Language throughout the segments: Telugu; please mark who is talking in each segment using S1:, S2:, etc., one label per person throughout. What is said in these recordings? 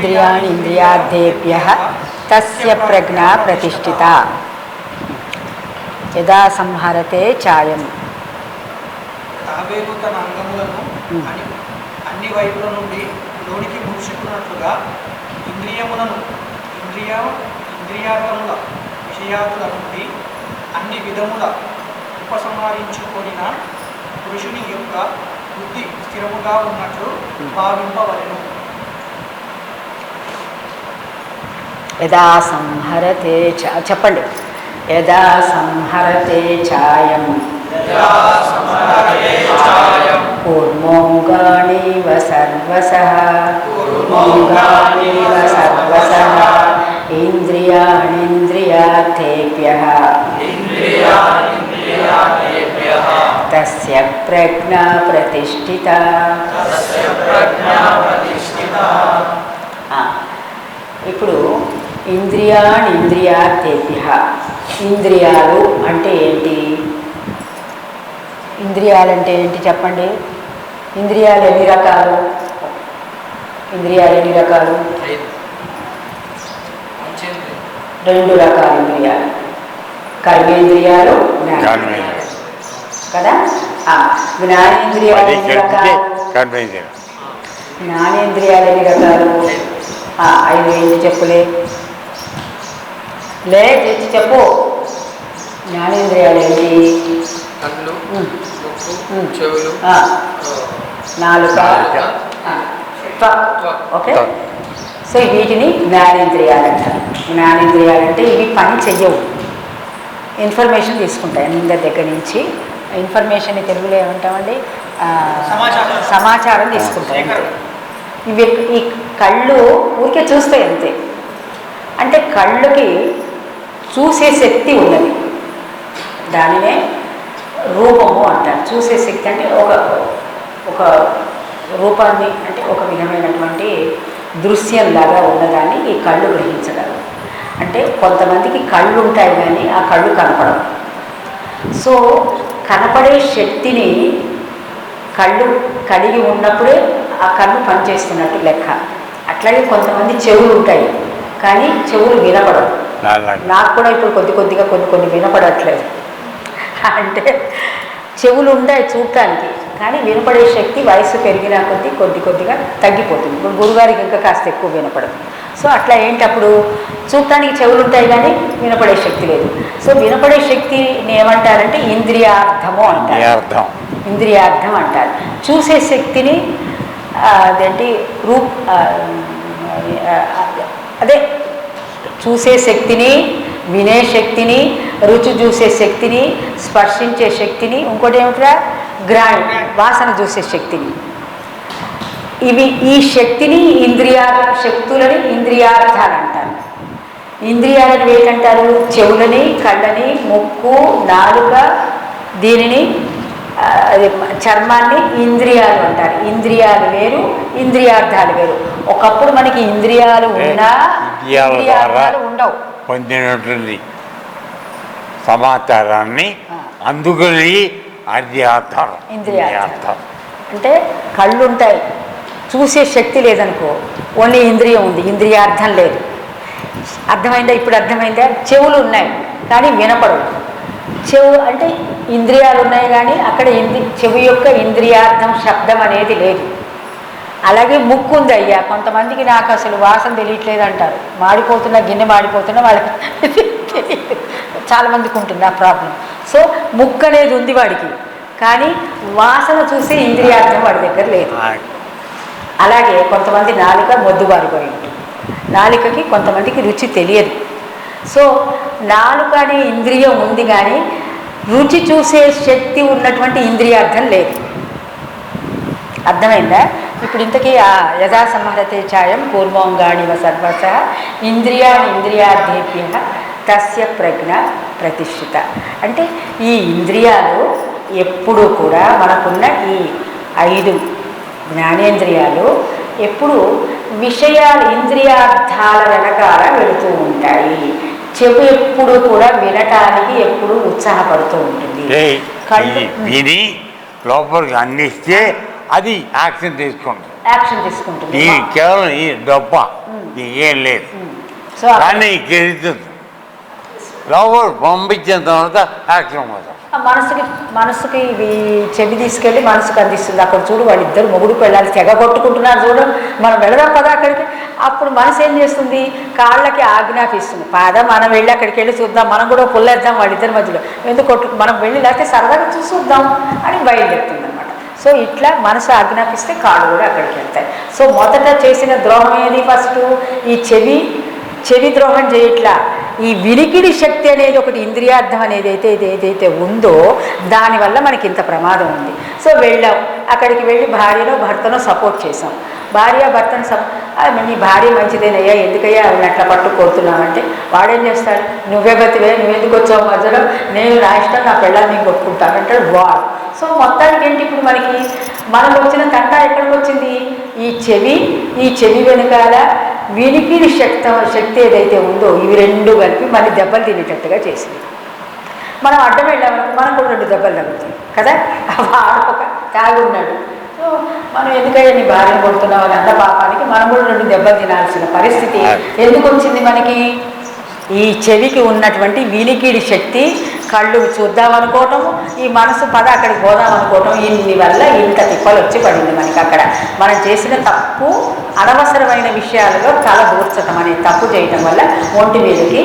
S1: ఇంద్రియాణి ఇంద్రియార్థేభ్య తస్య ప్రజ్ఞ ప్రతిష్ఠిత. యదా సంహరతే ఛాయం
S2: తన అంగములను. అని అన్ని వైపుల నుండి లోనికి ముడుచుకున్నట్లుగా ఇంద్రియములను ఇంద్రియ ఇంద్రియార్థముల విషయాదుల నుండి అన్ని విధముల ఉపసంహరించుకొనిన పురుషుని యొక్క బుద్ధి స్థిరముగా ఉన్నట్లు భావింపవలెను.
S1: యదా సంహరతే చెప్పండి. యదా సంహరతే ఛాయం. కూర్మోంగాణీవ సర్వస. కూర్మోంగాణీవ సర్వస. ఇంద్రియాణింద్రియార్థేభ్య. తస్య ప్రజ్ఞా ప్రతిష్ఠిత. ఇప్పుడు ఇంద్రియాణి ఇంద్రియార్థేభ్య ఇంద్రియాలు అంటే ఏంటి? ఇంద్రియాలు అంటే ఏంటి చెప్పండి? ఇంద్రియాలు ఎన్ని రకాలు? ఇంద్రియాలు ఎన్ని రకాలు? రెండు రకాల ఇంద్రియాలు. కర్మేంద్రియాలు. కదా? జ్ఞానేంద్రియాలు ఎన్ని రకాలు? జ్ఞానేంద్రియాలు ఎన్ని రకాలు? ఆ, ఐదు ఏంటి చెప్పులే? లే తెచ్చి చెప్పు జ్ఞానేంద్రియాలు ఏంటి.
S3: చెవులు
S1: నాలుక. ఓకే? సో వీటిని జ్ఞానేంద్రియాలు అంటారు జ్ఞానేంద్రియాలు అంటే ఇవి పని చెయ్యవు. ఇన్ఫర్మేషన్ తీసుకుంటాయి. అందరి దగ్గర నుంచి ఇన్ఫర్మేషన్ తెలుగులో ఏమంటామండి? ఆ,
S2: సమాచారం.
S1: సమాచారం తీసుకుంటాయి. ఇవి ఈ కళ్ళు ఊరికే చూస్తాయి అంతే. అంటే కళ్ళుకి చూసే శక్తి ఉన్నది. దానినే రూపము అంటారు. చూసే శక్తి అంటే ఒక ఒక రూపాన్ని అంటే ఒక విధమైనటువంటి దృశ్యంలాగా ఉన్నదాన్ని ఈ కళ్ళు గ్రహించగలరు అంటే కొంతమందికి కళ్ళు ఉంటాయి కానీ ఆ కళ్ళు కనపడవు. సో కనపడే శక్తిని కళ్ళు కలిగి ఉన్నప్పుడే ఆ కళ్ళు పనిచేస్తున్నట్టు లెక్క. అట్లాగే కొంతమంది చెవులు ఉంటాయి కానీ చెవులు వినపడవు. నాకు కూడా ఇప్పుడు కొద్ది కొద్దిగా కొన్ని కొన్ని వినపడట్లేదు. అంటే చెవులు ఉంటాయి చూడటానికి కానీ వినపడే శక్తి వయసు పెరిగిన కొద్దీ కొద్ది కొద్దిగా తగ్గిపోతుంది. ఇప్పుడు గురుగారికి ఇంకా కాస్త ఎక్కువ వినపడదు. సో అట్లా ఏంటి అప్పుడు? చూడటానికి చెవులు ఉంటాయి కానీ వినపడే శక్తి లేదు. సో వినపడే శక్తిని ఏమంటారంటే ఇంద్రియార్థము అంటారు. ఇంద్రియార్థం. అంటారు. చూసే శక్తిని అదేంటి? రూప్ అదే చూసే శక్తిని వినే శక్తిని రుచి చూసే శక్తిని స్పర్శించే శక్తిని ఇంకోటి ఏమిట్రా? గ్రాణి వాసన చూసే శక్తిని. ఇవి ఈ శక్తిని ఇంద్రియా శక్తులని ఇంద్రియార్థాలు అంటారు. ఇంద్రియాలను ఏంటంటారు చెవులని కళ్ళని ముక్కు నాలుక దీనిని చర్మాన్ని ఇంద్రియాలు అంటారు. ఇంద్రియాలు వేరు ఇంద్రియార్థాలు వేరు. ఒకప్పుడు మనకి ఇంద్రియాలు ఉన్నా
S4: ఇంద్రియాల ద్వారా పొందినటువంటి సమాచారాన్ని. అందుకని అది
S1: ఇంద్రియార్థం అంటే కళ్ళు ఉంటాయి చూసే శక్తి లేదనుకో ఓన్లీ ఇంద్రియం ఉంది ఇంద్రియార్థం లేదు. అర్థమైందా? ఇప్పుడు అర్థమైందా? చెవులు ఉన్నాయి కానీ వినపడవు. చెవు అంటే ఇంద్రియాలు ఉన్నాయి కానీ అక్కడ ఇంద్రి చెవి యొక్క ఇంద్రియార్థం శబ్దం అనేది లేదు. అలాగే ముక్కు ఉంది అయ్యా. కొంతమందికి నాకు అసలు వాసన తెలియట్లేదు అంటారు మాడిపోతున్న గిన్నె మాడిపోతున్నా వాళ్ళకి చాలామందికి ఉంటుంది ఆ ప్రాబ్లం. సో ముక్కు అనేది ఉంది వాడికి. కానీ వాసన చూసే ఇంద్రియార్థం వాడి దగ్గర లేదు. అలాగే కొంతమంది నాలుక మొద్దుబారిపోయి ఉంటుంది నాలుకకి కొంతమందికి రుచి తెలియదు. సో నాలుక అనే ఇంద్రియం ఉంది కానీ రుచి చూసే శక్తి ఉన్నటువంటి ఇంద్రియార్థం లేదు. అర్థమైందా? ఇప్పుడు ఇంతకీ ఆ యథా సంహరతే ఛాయం కూర్మోంగాణివ సర్వస ఇంద్రియాణి ఇంద్రియార్థేభ్య తస్య ప్రజ్ఞ ప్రతిష్ఠిత. అంటే ఈ ఇంద్రియాలు ఎప్పుడూ కూడా మనకున్న ఈ ఐదు జ్ఞానేంద్రియాలు ఎప్పుడు విషయాలు ఇంద్రియార్థాల వెనకాల వెళుతూ ఉంటాయి. చెవి ఎప్పుడు కూడా వినటానికి ఎప్పుడు ఉత్సాహపడుతూ ఉంటుంది.
S4: విని లోపలికి అందిస్తే అది యాక్షన్ తీసుకుంటుంది.
S1: యాక్షన్ తీసుకుంటుంది.
S4: ఈ కేవలం ఈ డబ్బ నీకేం లేదు.
S1: సో అక్కడ-
S4: కానీ గెలుతుంది లోపల పంపించిన తర్వాత యాక్షన్ పోతాం.
S1: మనసుకి మనసుకి ఇవి చెవి తీసుకెళ్ళి మనసుకు అందిస్తుంది. అక్కడ చూడు వాళ్ళిద్దరు మొగుడు పెళ్ళాలి తెగ కొట్టుకుంటున్నారు చూడు. మనం వెళదాం పదా అక్కడికి. అప్పుడు మనసు ఏం చేస్తుంది? కాళ్ళకి ఆజ్ఞాపిస్తుంది. పాద మనం వెళ్ళి అక్కడికి వెళ్ళి చూద్దాం. మనం కూడా పుల్లేద్దాం వాళ్ళిద్దరి మధ్యలో. ఎందుకు కొట్టు మనం వెళ్ళి లేకపోతే సరదాగా చూసి చూద్దాం అని బయలుదేరుతుంది. సో ఇట్లా మనసు ఆజ్ఞాపిస్తే కాళ్ళు కూడా అక్కడికి వెళ్తాయి. సో మొదట చేసిన ద్రోహం ఏది ఫస్ట్ ఈ చెవి చెవి ద్రోహం చేయట్లా. ఈ వినికిడి శక్తి అనేది ఒకటి ఇంద్రియార్థం అనేది అయితే ఇది ఏదైతే ఉందో దానివల్ల మనకి ఇంత ప్రమాదం ఉంది. సో వెళ్ళాం. అక్కడికి వెళ్ళి భార్యను భర్తను సపోర్ట్ చేసాం భార్య భర్తను సప్ నీ భార్య మంచిదేనయ్యా ఎందుకయ్యా ఆవిడ అట్లా పట్టు అంటే వాడేం చేస్తాడు నువ్వే బతివే నువ్వెందుకు వచ్చావు మధ్యలో? నేను నా ఇష్టం నా పిల్లల్ని కొట్టుకుంటాను అంటాడు వాడు. సో మొత్తానికి ఏంటి ఇప్పుడు మనకి మనకు వచ్చిన తంట ఎక్కడికి వచ్చింది? ఈ చెవి ఈ చెవి వెనకాల వినికిడి శక్తి శక్తి ఏదైతే ఉందో ఇవి రెండు కలిపి మళ్ళీ దెబ్బలు తినేటట్టుగా చేసింది. మనం అడ్డం వెళ్ళామనుకో మనం కూడా రెండు దెబ్బలు తగ్గుతాయి కదా? వాడు ఒక తాగి ఉన్నాడు. సో మనం ఎందుకయ్యా నీ భార్యను కొడుతున్నావు అని అన్న పాపానికి మనం కూడా రెండు దెబ్బలు తినాల్సిన పరిస్థితి ఎందుకు వచ్చింది మనకి? ఈ చెవికి ఉన్నటువంటి వినికిడి శక్తి కళ్ళు చూద్దాం అనుకోవటము ఈ మనసు పద అక్కడికి పోదాం అనుకోవటం ఇన్ని వల్ల ఇంత తిప్పలు వచ్చి పడింది మనకి అక్కడ. మనం చేసిన తప్పు అనవసరమైన విషయాలలో తల దూర్చటం అనే తప్పు చేయటం వల్ల ఒంటి మీదకి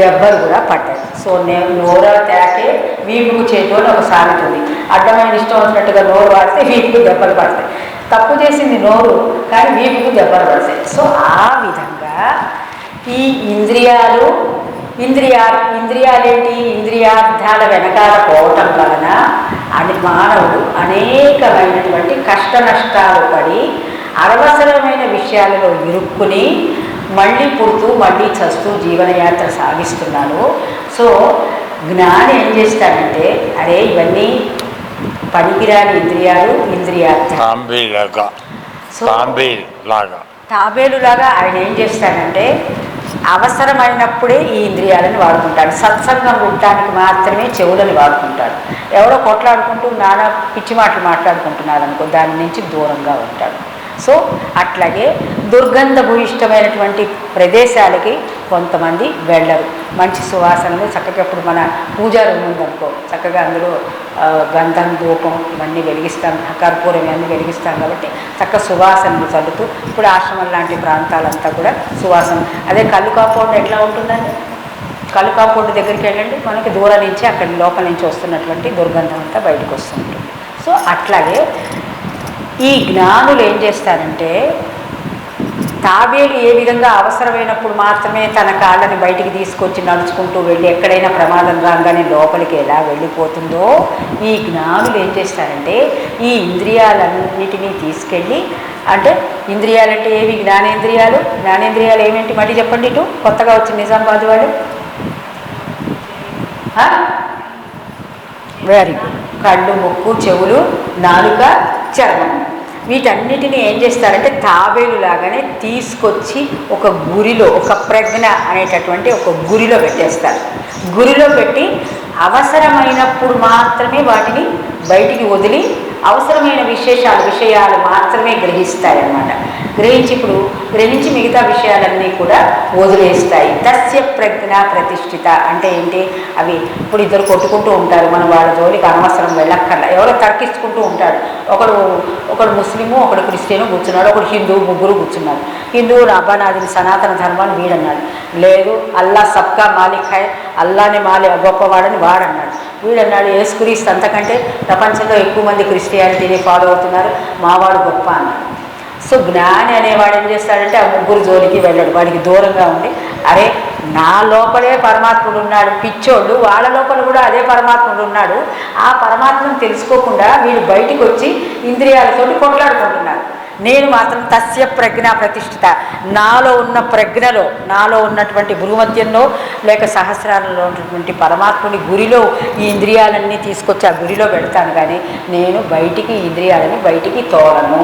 S1: దెబ్బలు కూడా పడ్డాయి. సో నేను నోర తేకే వీపుకు చేతులు ఒక సామెత ఉంది అడ్డమైన ఇష్టం వచ్చినట్టుగా నోరు వాడితే వీపుకు దెబ్బలు పడతాయి. తప్పు చేసింది నోరు కానీ వీపుకు దెబ్బలు పడతాయి. సో ఆ విధంగా ఈ ఇంద్రియాలు ఇంద్రియా ఇంద్రియాలేంటి? ఇంద్రియార్థాల వెనకాల పోవటం వలన అని మానవుడు అనేకమైనటువంటి కష్ట నష్టాలు పడి అనవసరమైన విషయాలలో ఇరుక్కుని మళ్ళీ పుడుతూ మళ్ళీ చస్తూ జీవనయాత్ర సాగిస్తున్నాడు. సో జ్ఞాని ఏం చేస్తాడంటే అరే ఇవన్నీ పనికిరాని ఇంద్రియాలు ఇంద్రియార్థాలు.
S4: తాంబీ లాగా
S1: ఆయన ఏం చేస్తాడంటే అవసరమైనప్పుడే ఈ ఇంద్రియాలను వాడుకుంటాడు. సత్సంగం ఉండటానికి మాత్రమే చెవులని వాడుకుంటాడు. ఎవరో కొట్లాడుకుంటూ నానా పిచ్చి మాటలు మాట్లాడుకుంటున్నారు అనుకో దాని నుంచి దూరంగా ఉంటాడు. సో అట్లాగే దుర్గంధ భూయిష్టమైనటువంటి ప్రదేశాలకి కొంతమంది వెళ్ళరు. మంచి సువాసనలు చక్కగా ఇప్పుడు మన పూజా రూమ్ ఉందనుకో చక్కగా అందులో గంధం ధూపం ఇవన్నీ వెలిగిస్తాం. కర్పూరం ఇవన్నీ వెలిగిస్తాం కాబట్టి చక్క సువాసనలు చల్లుతూ ఇప్పుడు ఆశ్రమం లాంటి ప్రాంతాలంతా కూడా సువాసన. అదే కళ్ళు కాంపౌండ్ ఎట్లా ఉంటుందండి? కళ్ళు కాంపౌండ్ దగ్గరికి వెళ్ళండి. మనకి దూరం నుంచి అక్కడ లోపల నుంచి వస్తున్నటువంటి దుర్గంధం అంతా బయటకు వస్తుంటుంది. సో అట్లాగే ఈ జ్ఞానులు ఏం చేస్తారంటే తాబేలు ఏ విధంగా అవసరమైనప్పుడు మాత్రమే తన కాళ్ళని బయటికి తీసుకొచ్చి నడుచుకుంటూ వెళ్ళి ఎక్కడైనా ప్రమాదం రాగానే లోపలికి ఎలా వెళ్ళిపోతుందో ఈ జ్ఞానులు ఏం చేస్తారంటే ఈ ఇంద్రియాలన్నిటినీ తీసుకెళ్ళి అంటే ఇంద్రియాలంటే ఏవి? జ్ఞానేంద్రియాలు. జ్ఞానేంద్రియాలు ఏమేంటి? మళ్ళీ చెప్పండి ఇటు. కొత్తగా వచ్చిన నిజామాబాద్ వాళ్ళు. వెరీ గుడ్ కళ్ళు ముక్కు చెవులు నాలుక చర్మం. వీటన్నిటిని ఏం చేస్తారంటే తాబేలు లాగానే తీసుకొచ్చి ఒక గురిలో ఒక ప్రజ్ఞ అనేటటువంటి ఒక గురిలో పెట్టేస్తారు. గురిలో పెట్టి అవసరమైనప్పుడు మాత్రమే వాటిని బయటికి వదిలి అవసరమైన విశేషాలు విషయాలు మాత్రమే గ్రహిస్తాయన్నమాట గ్రహించి ఇప్పుడు గ్రహించి మిగతా విషయాలన్నీ కూడా వదిలేస్తాయి. తస్య ప్రజ్ఞ ప్రతిష్ఠిత అంటే ఏంటి? అవి ఇప్పుడు ఇద్దరు కొట్టుకుంటూ ఉంటారు. మనం వాళ్ళ జోలికి అనవసరం వెళ్ళక్కర్లా. ఎవరో తర్కించుకుంటూ ఉంటాడు ఒకడు ఒకడు ముస్లిము ఒకడు క్రిస్టియను కూర్చున్నాడు. ఒకడు హిందూ ముగ్గురు కూర్చున్నారు. హిందువులు అబ్బా నాది సనాతన ధర్మాన్ని వీడన్నాడు. లేదు అల్లా సబ్కా మాలిక్ హై అల్లానే మాలి గొప్పవాడని వాడన్నాడు. వీడన్నాడు యేసుక్రీస్తు అంతకంటే ప్రపంచంలో ఎక్కువ మంది క్రిస్టియానిటీని ఫాలో అవుతున్నారు. మావాడు గొప్ప అన్నాడు. సో జ్ఞాని అనేవాడు ఏం చేస్తాడంటే ఆ ముగ్గురు జోలికి వెళ్ళాడు. వాడికి దూరంగా ఉండి అరే నా లోపలే పరమాత్ముడు ఉన్నాడు. పిచ్చోళ్ళు వాళ్ళ లోపల కూడా అదే పరమాత్ముడు ఉన్నాడు. ఆ పరమాత్మను తెలుసుకోకుండా వీడు బయటికి వచ్చి ఇంద్రియాలతో కొట్లాడుకుంటున్నారు నేను మాత్రం తస్య ప్రజ్ఞ ప్రతిష్ఠిత. నాలో ఉన్న ప్రజ్ఞలో నాలో ఉన్నటువంటి భూమధ్యంలో లేక సహస్రాలలో ఉన్నటువంటి పరమాత్ముని గురిలో ఈ ఇంద్రియాలన్నీ తీసుకొచ్చి ఆ గురిలో పెడతాను. కానీ నేను బయటికి ఇంద్రియాలని బయటికి తోలను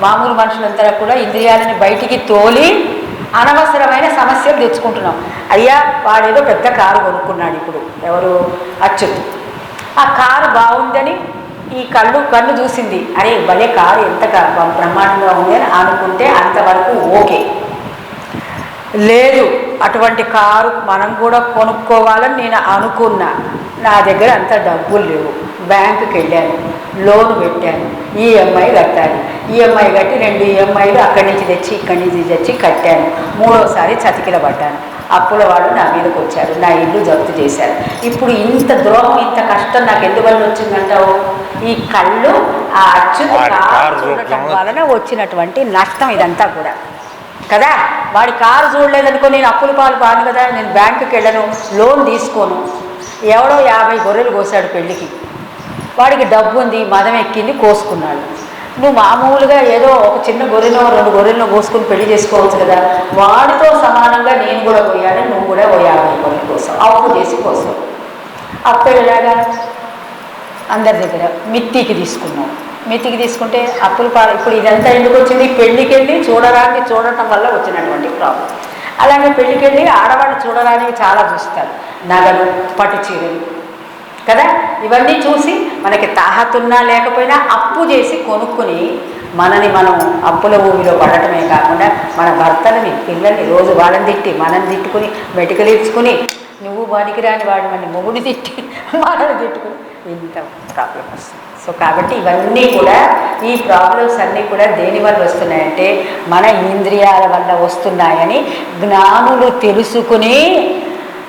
S1: మామూలు మనుషులంతా కూడా ఇంద్రియాలని బయటికి తోలి అనవసరమైన సమస్యలు తెచ్చుకుంటున్నాం. అయ్యా వాడేదో పెద్ద కారు కొనుక్కున్నాడు ఇప్పుడు. ఎవరు? అచ్చుత్ ఆ కారు బాగుందని ఈ కళ్ళు కన్ను చూసింది. అరే భలే కారు ఎంత బ్రహ్మాండంగా ఉంది అని అనుకుంటే అంతవరకు ఓకే. లేదు అటువంటి కారు మనం కూడా కొనుక్కోవాలని నేను అనుకున్నా. నా దగ్గర అంత డబ్బులు లేవు. బ్యాంకుకి వెళ్ళాను లోన్ పెట్టాను. ఈఎంఐ కట్టాలి. ఈఎంఐ కట్టి రెండు ఈఎంఐలు అక్కడి నుంచి తెచ్చి ఇక్కడి నుంచి తెచ్చి కట్టాను. మూడోసారి చతికిల పడ్డాను. అప్పుల వాళ్ళు నా మీదకి వచ్చారు. నా ఇల్లు జప్తు చేశారు. ఇప్పుడు ఇంత ద్రోహం ఇంత కష్టం నాకు ఎందువల్ల వచ్చిందంటావు? ఈ కళ్ళు ఆ చూడటం
S4: రూపంలో-
S1: వలన వచ్చినటువంటి నష్టం ఇదంతా కూడా. కదా? వాడి కారు చూడలేదనుకో నేను అప్పుల పాలు పాను కదా? నేను బ్యాంకుకి వెళ్ళను లోన్ తీసుకోను. ఎవడో యాభై గొర్రెలు కోసాడు పెళ్ళికి. వాడికి డబ్బు ఉంది మదం ఎక్కింది కోసుకున్నాడు. నువ్వు మామూలుగా ఏదో ఒక చిన్న గొర్రెనో రెండు గొర్రెలను కోసుకుని పెళ్ళి చేసుకోవచ్చు కదా. వాడితో సమానంగా నేను కూడా పోయాను నువ్వు కూడా ఓ యాభై కోసం. అప్పు చేసి కోసం. అప్పు ఎలాగా? అందరి దగ్గర మిత్తికి తీసుకున్నాం. మిత్తికి తీసుకుంటే అప్పులు పాలు ఇప్పుడు ఇదంతా ఎందుకు వచ్చింది? పెళ్ళికి వెళ్ళి చూడరాని చూడటం వల్ల వచ్చినటువంటి ప్రాబ్లం అలాగే పెళ్ళికి వెళ్ళి ఆడవాళ్ళు చూడరానివి చాలా చూస్తారు. నగలు పట్టు చీరలు కదా? ఇవన్నీ చూసి మనకి తాహతున్నా లేకపోయినా అప్పు చేసి కొనుక్కుని మనని మనం అప్పుల ఊబిలో పడటమే కాకుండా మన భర్తలని పిల్లల్ని రోజు వాళ్ళని తిట్టి మనం తిట్టుకుని మెటికలు ఇచ్చుకుని నువ్వు వాడికి రాని వాడి మన మొగుడు తిట్టి మనని తిట్టుకుని ఇంత ప్రాబ్లం వస్తుంది. సో కాబట్టి ఇవన్నీ కూడా ఈ ప్రాబ్లమ్స్ అన్నీ కూడా దేని వల్ల వస్తున్నాయంటే మన ఇంద్రియాల వల్ల వస్తున్నాయని జ్ఞానులు తెలుసుకుని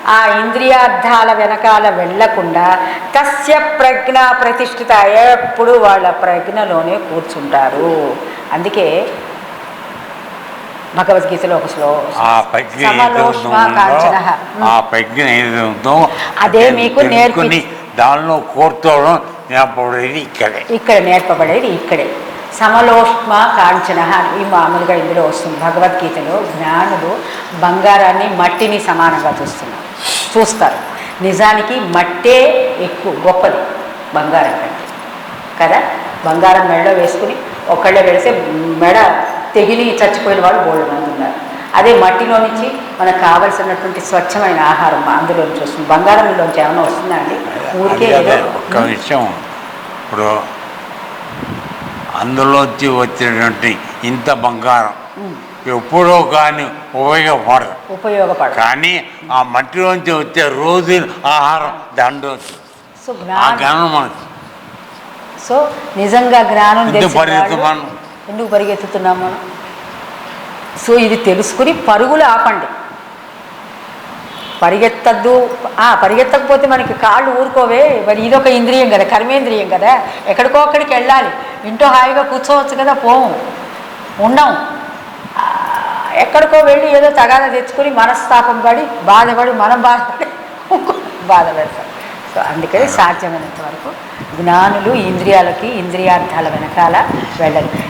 S1: ఆ ఇంద్రియార్థాల వెనకాల వెళ్ళకుండా తస్య ప్రజ్ఞ ప్రతిష్ఠిత ఎప్పుడు వాళ్ళ ప్రజ్ఞలోనే కూర్చుంటారు. అందుకే భగవద్గీతలో ఒక శ్లో
S4: ఆ ప్రజ్ఞ ఏది
S1: సమలోష్మ
S4: ఉందో,
S1: కాంచనః.
S4: ఆ ప్రజ్ఞ ఏది ఉందో
S1: అదే మీకు నేర్పి-
S4: దానిలో నేర్పడేది ఇక్కడే.
S1: ఇక్కడ నేర్పబడేది ఇక్కడే. సమలోష్మ కాంచన ఈ మామూలుగా ఇందులో వస్తుంది. భగవద్గీతలో జ్ఞానులు బంగారాన్ని మట్టిని సమానంగా చూస్తున్నారు. చూస్తారు. నిజానికి మట్టే ఎక్కువ గొప్పది బంగారం కంటే. కదా? బంగారం మెడలో వేసుకుని ఒకళ్ళే పెడితే మెడ తెగిలి చచ్చిపోయిన వాళ్ళు బోళ్ళు మంది ఉన్నారు. అదే మట్టిలో నుంచి మనకు కావలసినటువంటి స్వచ్ఛమైన ఆహారం అందులో నుంచి వస్తుంది బంగారంలోంచి ఏమైనా వస్తుందా అండి? ఊరికే
S4: ఇప్పుడు అందులోంచి వచ్చినటువంటి ఇంత బంగారం. ఎప్పుడో కానీ ఉపయోగపడదు.
S1: ఉపయోగపడదు.
S4: కానీ ఆ మట్టిలోంచి వచ్చే రోజు ఆహారం దాంట్లో ఆ
S1: జ్ఞానం.
S4: మనకి
S1: సో నిజంగా జ్ఞానం
S4: ఎందుకు
S1: పరిగెత్తుతున్నాం మనం? సో ఇది తెలుసుకుని పరుగులు ఆపండి. పరిగెత్తద్దు. ఆ, పరిగెత్తకపోతే మనకి కాళ్ళు ఊరుకోవే. మరి ఇదొక ఇంద్రియం కదా కర్మేంద్రియం కదా. ఎక్కడికో అక్కడికి వెళ్ళాలి. ఇంట్లో హాయిగా కూర్చోవచ్చు కదా పోము. ఉండం. ఎక్కడికో వెళ్ళి ఏదో తగాదా తెచ్చుకొని మనస్తాపం పడి బాధపడి మనం బాధపడి బాధ పెడతాం సో అందుకని సాధ్యమైనంత వరకు జ్ఞానులు ఇంద్రియాలకి ఇంద్రియార్థాల వెనకాల వెళ్ళరు.